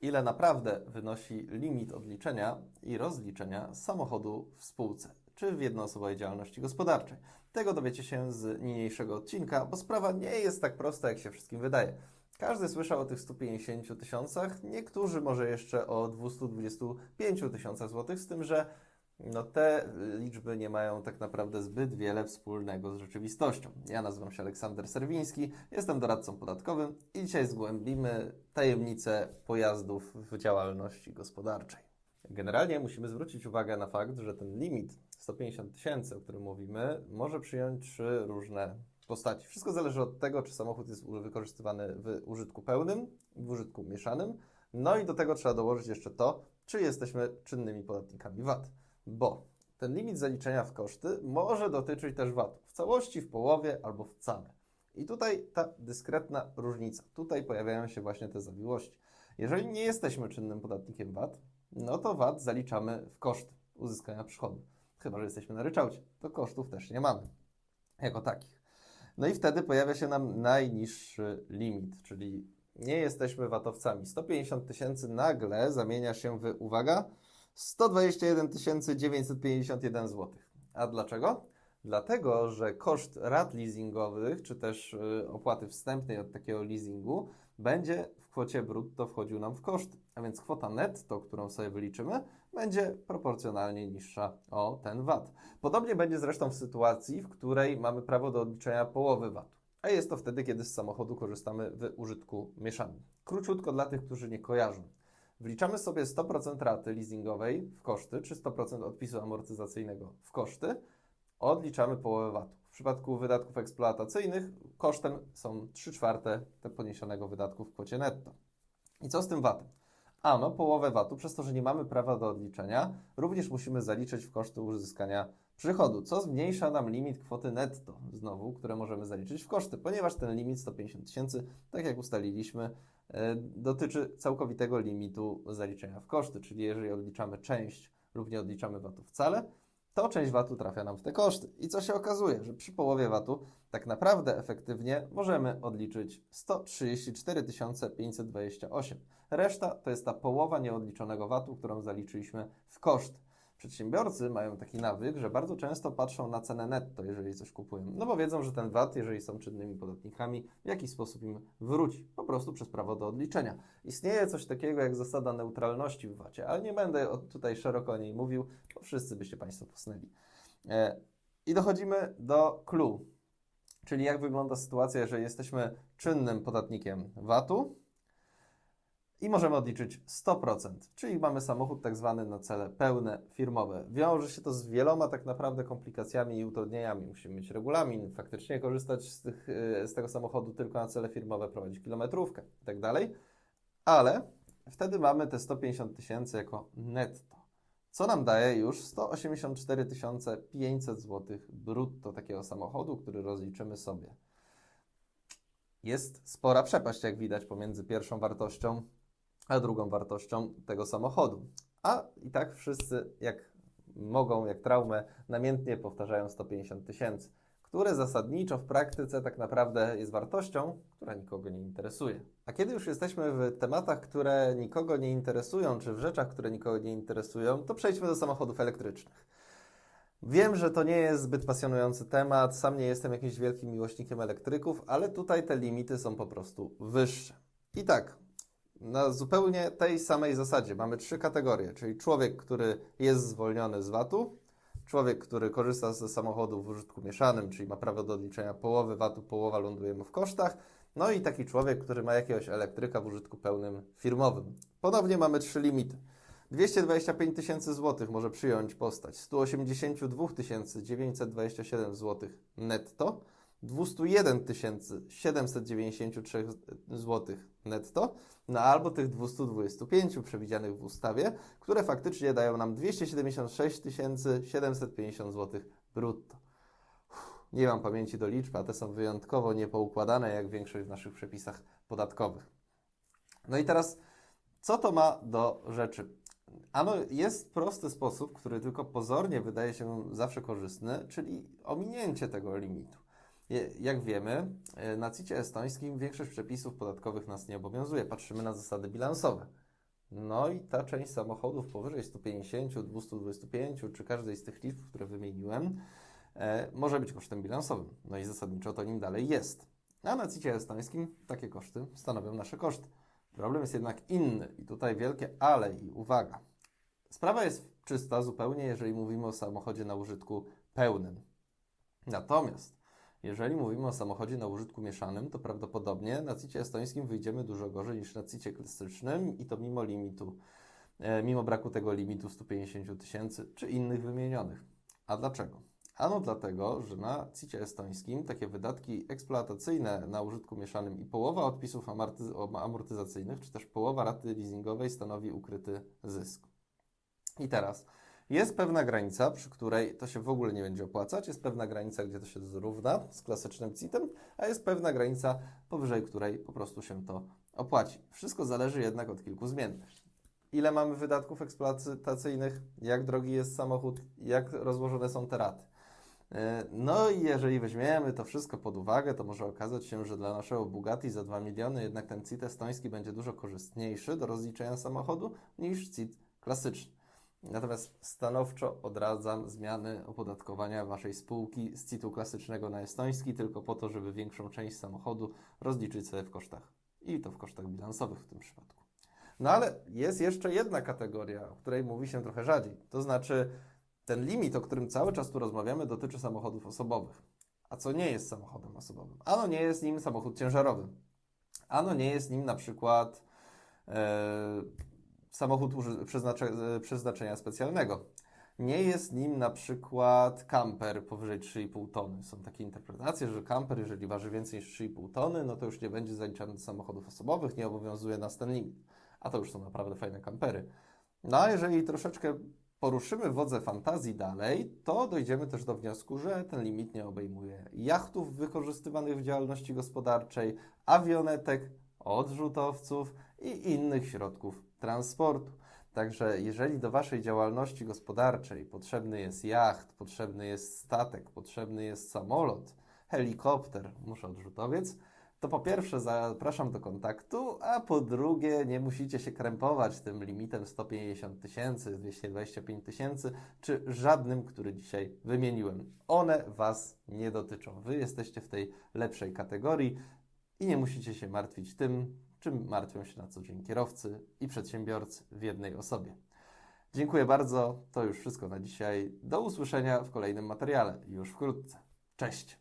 ile naprawdę wynosi limit odliczenia i rozliczenia samochodu w spółce czy w jednoosobowej działalności gospodarczej. Tego dowiecie się z niniejszego odcinka, bo sprawa nie jest tak prosta, jak się wszystkim wydaje. Każdy słyszał o tych 150 tysiącach, niektórzy może jeszcze o 225 tysiącach złotych, z tym, że no te liczby nie mają tak naprawdę zbyt wiele wspólnego z rzeczywistością. Ja nazywam się Aleksander Serwiński, jestem doradcą podatkowym i dzisiaj zgłębimy tajemnice pojazdów w działalności gospodarczej. Generalnie musimy zwrócić uwagę na fakt, że ten limit 150 tysięcy, o którym mówimy, może przyjąć trzy różne postaci. Wszystko zależy od tego, czy samochód jest wykorzystywany w użytku pełnym, w użytku mieszanym. No i do tego trzeba dołożyć jeszcze to, czy jesteśmy czynnymi podatnikami VAT. Bo ten limit zaliczenia w koszty może dotyczyć też VAT w całości, w połowie albo wcale. I tutaj ta dyskretna różnica. Tutaj pojawiają się właśnie te zawiłości. Jeżeli nie jesteśmy czynnym podatnikiem VAT, no to VAT zaliczamy w koszty uzyskania przychodu. Chyba, że jesteśmy na ryczałcie, to kosztów też nie mamy jako takich. No i wtedy pojawia się nam najniższy limit, czyli nie jesteśmy VAT-owcami. 150 tysięcy nagle zamienia się w, uwaga, 121 951 zł. A dlaczego? Dlatego, że koszt rat leasingowych, czy też y, opłaty wstępnej od takiego leasingu, będzie w kwocie brutto wchodził nam w koszt, a więc kwota netto, którą sobie wyliczymy, będzie proporcjonalnie niższa o ten VAT. Podobnie będzie zresztą w sytuacji, w której mamy prawo do odliczenia połowy VAT-u. A jest to wtedy, kiedy z samochodu korzystamy w użytku mieszanym. Króciutko dla tych, którzy nie kojarzą. Wliczamy sobie 100% raty leasingowej w koszty, czy 100% odpisu amortyzacyjnego w koszty, odliczamy połowę VAT-u. W przypadku wydatków eksploatacyjnych kosztem są 3 czwarte te poniesionego wydatku w kwocie netto. I co z tym VAT-em? Ano, połowę VAT-u, przez to, że nie mamy prawa do odliczenia, również musimy zaliczyć w koszty uzyskania przychodu, co zmniejsza nam limit kwoty netto, znowu, które możemy zaliczyć w koszty, ponieważ ten limit 150 tysięcy, tak jak ustaliliśmy, dotyczy całkowitego limitu zaliczenia w koszty, czyli jeżeli odliczamy część lub nie odliczamy VAT-u wcale, to część VAT-u trafia nam w te koszty. I co się okazuje, że przy połowie VAT-u tak naprawdę efektywnie możemy odliczyć 134 528. Reszta to jest ta połowa nieodliczonego VAT-u, którą zaliczyliśmy w koszt. Przedsiębiorcy mają taki nawyk, że bardzo często patrzą na cenę netto, jeżeli coś kupują. No bo wiedzą, że ten VAT, jeżeli są czynnymi podatnikami, w jakiś sposób im wróci, po prostu przez prawo do odliczenia. Istnieje coś takiego jak zasada neutralności w VAT-ie, ale nie będę tutaj szeroko o niej mówił, bo wszyscy byście Państwo posnęli. E, I dochodzimy do clue, czyli jak wygląda sytuacja, jeżeli jesteśmy czynnym podatnikiem VAT-u, i możemy odliczyć 100%, czyli mamy samochód tak zwany na cele pełne, firmowe. Wiąże się to z wieloma tak naprawdę komplikacjami i utrudnieniami. Musimy mieć regulamin, faktycznie korzystać z, tych, y, z tego samochodu tylko na cele firmowe, prowadzić kilometrówkę i tak ale wtedy mamy te 150 tysięcy jako netto, co nam daje już 184 500 zł brutto takiego samochodu, który rozliczymy sobie. Jest spora przepaść, jak widać, pomiędzy pierwszą wartością a drugą wartością tego samochodu. A i tak wszyscy, jak mogą, jak traumę, namiętnie powtarzają 150 tysięcy, które zasadniczo w praktyce tak naprawdę jest wartością, która nikogo nie interesuje. A kiedy już jesteśmy w tematach, które nikogo nie interesują, czy w rzeczach, które nikogo nie interesują, to przejdźmy do samochodów elektrycznych. Wiem, że to nie jest zbyt pasjonujący temat, sam nie jestem jakimś wielkim miłośnikiem elektryków, ale tutaj te limity są po prostu wyższe. I tak, na zupełnie tej samej zasadzie mamy trzy kategorie, czyli człowiek, który jest zwolniony z VAT-u, człowiek, który korzysta ze samochodu w użytku mieszanym, czyli ma prawo do odliczenia połowy VAT-u, połowa ląduje mu w kosztach, no i taki człowiek, który ma jakiegoś elektryka w użytku pełnym firmowym. Ponownie mamy trzy limity. 225 tysięcy złotych może przyjąć postać 182 927 zł netto, 201 793 zł netto, no albo tych 225 przewidzianych w ustawie, które faktycznie dają nam 276 750 zł brutto. nie mam pamięci do liczb, a te są wyjątkowo niepoukładane, jak większość w naszych przepisach podatkowych. No i teraz, co to ma do rzeczy? Ano, jest prosty sposób, który tylko pozornie wydaje się zawsze korzystny, czyli ominięcie tego limitu. Jak wiemy, e, na CIT estońskim większość przepisów podatkowych nas nie obowiązuje. Patrzymy na zasady bilansowe. No i ta część samochodów powyżej 150, 225 czy każdej z tych liczb, które wymieniłem, e, może być kosztem bilansowym. No i zasadniczo to nim dalej jest. A na CIT estońskim takie koszty stanowią nasze koszty. Problem jest jednak inny i tutaj wielkie ale i uwaga. Sprawa jest czysta zupełnie, jeżeli mówimy o samochodzie na użytku pełnym. Natomiast jeżeli mówimy o samochodzie na użytku mieszanym, to prawdopodobnie na CIT estońskim wyjdziemy dużo gorzej niż na CIT klasycznym i to mimo limitu, e, mimo braku tego limitu 150 tysięcy czy innych wymienionych. A dlaczego? Ano dlatego, że na CIT estońskim takie wydatki eksploatacyjne na użytku mieszanym i połowa odpisów amortyz- amortyzacyjnych, czy też połowa raty leasingowej stanowi ukryty zysk. I teraz jest pewna granica, przy której to się w ogóle nie będzie opłacać, jest pewna granica, gdzie to się zrówna z klasycznym CIT-em, a jest pewna granica, powyżej której po prostu się to opłaci. Wszystko zależy jednak od kilku zmiennych. Ile mamy wydatków eksploatacyjnych, jak drogi jest samochód, jak rozłożone są te raty. E, No i jeżeli weźmiemy to wszystko pod uwagę, to może okazać się, że dla naszego Bugatti za 2 miliony jednak ten CIT estoński będzie dużo korzystniejszy do rozliczenia samochodu niż CIT klasyczny. Natomiast stanowczo odradzam zmiany opodatkowania Waszej spółki z CIT-u klasycznego na estoński tylko po to, żeby większą część samochodu rozliczyć sobie w kosztach. I to w kosztach bilansowych w tym przypadku. No ale jest jeszcze jedna kategoria, o której mówi się trochę rzadziej. To znaczy ten limit, o którym cały czas tu rozmawiamy, dotyczy samochodów osobowych. A co nie jest samochodem osobowym? Ano nie jest nim samochód ciężarowy. Ano nie jest nim na przykład e, samochód e, przeznaczenia specjalnego. Nie jest nim na przykład kamper powyżej 3,5 tony. Są takie interpretacje, że kamper, jeżeli waży więcej niż 3,5 tony, no to już nie będzie zaliczany do samochodów osobowych, nie obowiązuje nas ten limit. A to już są naprawdę fajne kampery. No a jeżeli troszeczkę poruszymy wodze fantazji dalej, to dojdziemy też do wniosku, że ten limit nie obejmuje jachtów wykorzystywanych w działalności gospodarczej, awionetek, odrzutowców i innych środków transportu. Także jeżeli do Waszej działalności gospodarczej potrzebny jest jacht, potrzebny jest statek, potrzebny jest samolot, helikopter, muszę odrzutowiec, to po pierwsze zapraszam do kontaktu, a po drugie nie musicie się krępować tym limitem 150 tysięcy, 225 tysięcy, czy żadnym, który dzisiaj wymieniłem. One Was nie dotyczą. Wy jesteście w tej lepszej kategorii i nie musicie się martwić tym, czym martwią się na co dzień kierowcy i przedsiębiorcy w jednej osobie. Dziękuję bardzo. To już wszystko na dzisiaj. Do usłyszenia w kolejnym materiale już wkrótce. Cześć!